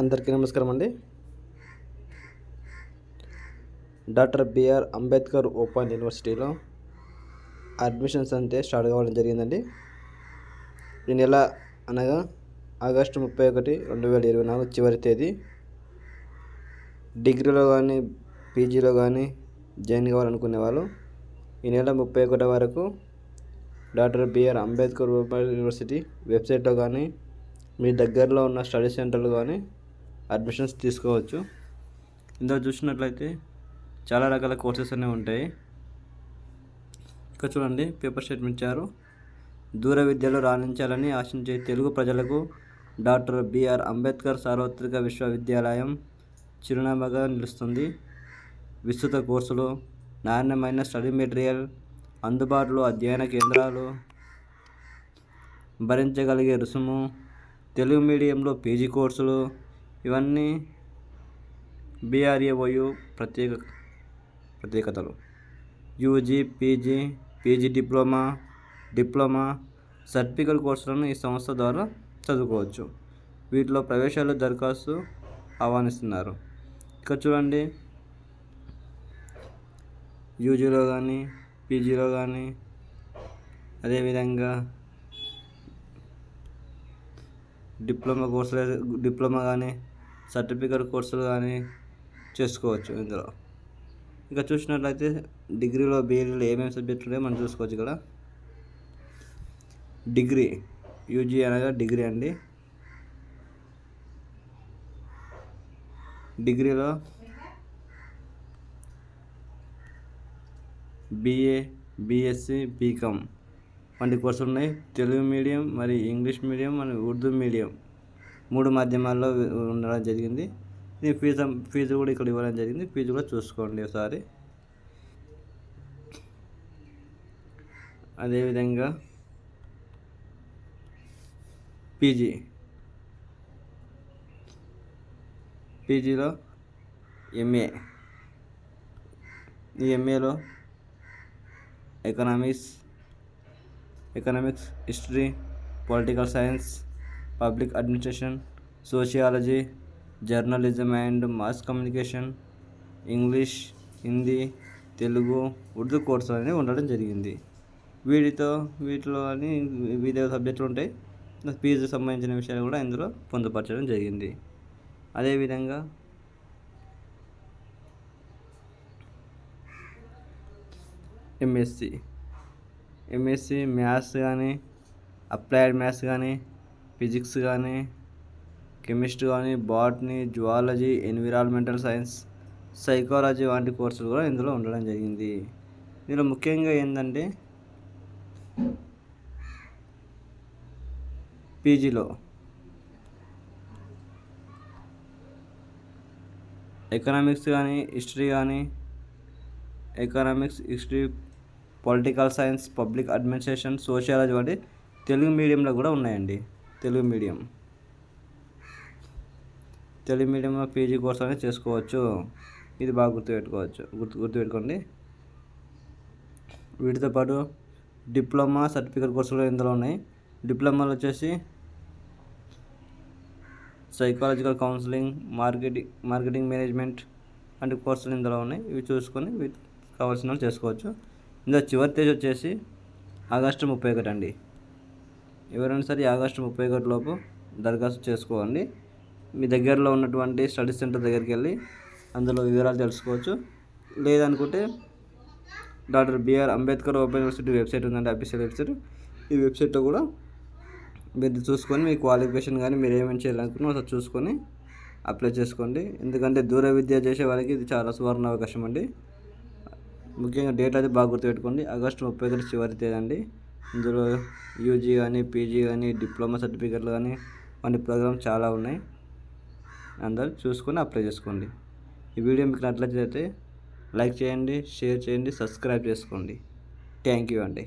అందరికీ నమస్కారం అండి. Doctor B R Ambedkar open యూనివర్సిటీలో అడ్మిషన్స్ అంటే స్టార్ట్ కావడం జరిగిందండి. ఈ నెల అనగా ఆగస్టు ముప్పై ఒకటి రెండు వేల ఇరవై నాలుగు చివరి తేదీ. డిగ్రీలో కానీ పీజీలో కానీ జాయిన్ కావాలనుకునే వాళ్ళు ఈ నెల ముప్పై ఒకటి వరకు doctor B R Ambedkar open university వెబ్సైట్లో కానీ మీ దగ్గరలో ఉన్న స్టడీ సెంటర్లు కానీ అడ్మిషన్స్ తీసుకోవచ్చు. ఇందులో చూసినట్లయితే చాలా రకాల కోర్సెస్ అనేవి ఉంటాయి. ఇక్కడ చూడండి పేపర్ స్టేట్మెంట్ ఇచ్చారు. దూర విద్యలో రాణించాలని ఆశించే తెలుగు ప్రజలకు డాక్టర్ బిఆర్ అంబేద్కర్ సార్వత్రిక విశ్వవిద్యాలయం చిరునామాగా నిలుస్తుంది. విస్తృత కోర్సులు నాణ్యమైన స్టడీ మెటీరియల్ అందుబాటులో అధ్యయన కేంద్రాలు భరించగలిగే రుసుము తెలుగు మీడియంలో పీజీ కోర్సులు ఇవన్నీ బీఆర్ఏఓయు ప్రత్యేక ప్రత్యేకతలు. UG PG PG diploma diploma certificate కోర్సులను ఈ సంస్థ ద్వారా చదువుకోవచ్చు. వీటిలో ప్రవేశాలు దరఖాస్తు ఆహ్వానిస్తున్నారు. ఇక్కడ చూడండి. యూజీలో కానీ పీజీలో కానీ అదేవిధంగా డిప్లొమా కోర్సులు డిప్లొమా కానీ సర్టిఫికేట్ కోర్సులు కానీ చేసుకోవచ్చు ఇందులో. ఇంకా చూసినట్లయితే డిగ్రీలో బీఏలో ఏమేమి సబ్జెక్టులు ఉన్నాయో మనం చూసుకోవచ్చు ఇక్కడ. డిగ్రీ యూజీ అనగా డిగ్రీ అండి. డిగ్రీలో బీఏ బీఎస్సీ బీకామ్. వంటి కోర్సులు ఉన్నాయి. తెలుగు మీడియం మరి ఇంగ్లీష్ మీడియం మరి ఉర్దూ మీడియం మూడు మాధ్యమాల్లో ఉండడం జరిగింది. దీని ఫీజు ఫీజు కూడా ఇక్కడ ఇవ్వడం జరిగింది. ఫీజు కూడా చూసుకోండి ఒకసారి. అదేవిధంగా పీజీ పీజీలో ఎంఏ. ఈ ఎంఏలో economics economics history political science public administration sociology journalism and mass communication English Hindi Telugu Urdu కోర్సులు అనేవి ఉండడం జరిగింది. వీటితో వీటిలో అని వివిధ సబ్జెక్టులు ఉంటాయి. ఫీజు సంబంధించిన విషయాలు కూడా ఇందులో పొందుపరచడం జరిగింది. అదేవిధంగా ఎంఎస్సి ఎంఎస్సి మ్యాథ్స్ కానీ అప్లైడ్ మ్యాథ్స్ కానీ ఫిజిక్స్ కానీ కెమిస్ట్రీ కానీ botany zoology environmental science psychology వంటి కోర్సులు కూడా ఇందులో ఉండడం జరిగింది. ఇందులో ముఖ్యంగా ఏంటంటే పీజీలో ఎకనామిక్స్ కానీ హిస్టరీ కానీ economics history political science public administration sociology వంటి తెలుగు మీడియంలో కూడా ఉన్నాయండి. తెలుగు మీడియం. తెలుగు మీడియంలో పీజీ కోర్స్ అనేది చేసుకోవచ్చు. ఇది బాగా గుర్తుపెట్టుకోవచ్చు. గుర్తు గుర్తుపెట్టుకోండి. వీటితో పాటు డిప్లొమా సర్టిఫికేట్ కోర్సులు ఇందులో ఉన్నాయి. డిప్లొమాలో వచ్చేసి psychological counselling marketing marketing management వంటి కోర్సులు ఇందులో ఉన్నాయి. ఇవి చూసుకొని కావాల్సిన చేసుకోవచ్చు. ఇందులో చివరి తేదీ వచ్చేసి ఆగస్టు ముప్పై ఒకటి అండి. ఎవరైనా సరే ఆగస్టు ముప్పై ఒకటి లోపు దరఖాస్తు చేసుకోండి మీ దగ్గరలో ఉన్నటువంటి స్టడీ సెంటర్ దగ్గరికి వెళ్ళి అందులో వివరాలు తెలుసుకోవచ్చు. లేదనుకుంటే doctor B R Ambedkar open university website ఉందండి అఫీషియల్ వెబ్సైట్. ఈ వెబ్సైట్లో కూడా మీరు చూసుకొని మీ క్వాలిఫికేషన్ కానీ మీరు ఏమేమి చేయాలనుకున్నా ఒకసారి చూసుకొని అప్లై చేసుకోండి. ఎందుకంటే దూర విద్య చేసే వారికి ఇది చాలా సువర్ణ అవకాశం అండి. ముఖ్యంగా డేట్ అయితే బాగా గుర్తుపెట్టుకోండి. ఆగస్టు ముప్పై ఒకటి చివరి తేదీ అండి. ఇందులో యూజీ కానీ పీజీ కానీ డిప్లొమా సర్టిఫికెట్లు కానీ వంటి ప్రోగ్రామ్ చాలా ఉన్నాయి. అందరూ చూసుకొని అప్లై చేసుకోండి. ఈ వీడియో మీకు నట్లయితే లైక్ చేయండి షేర్ చేయండి సబ్స్క్రైబ్ చేసుకోండి. థ్యాంక్ యూ అండి.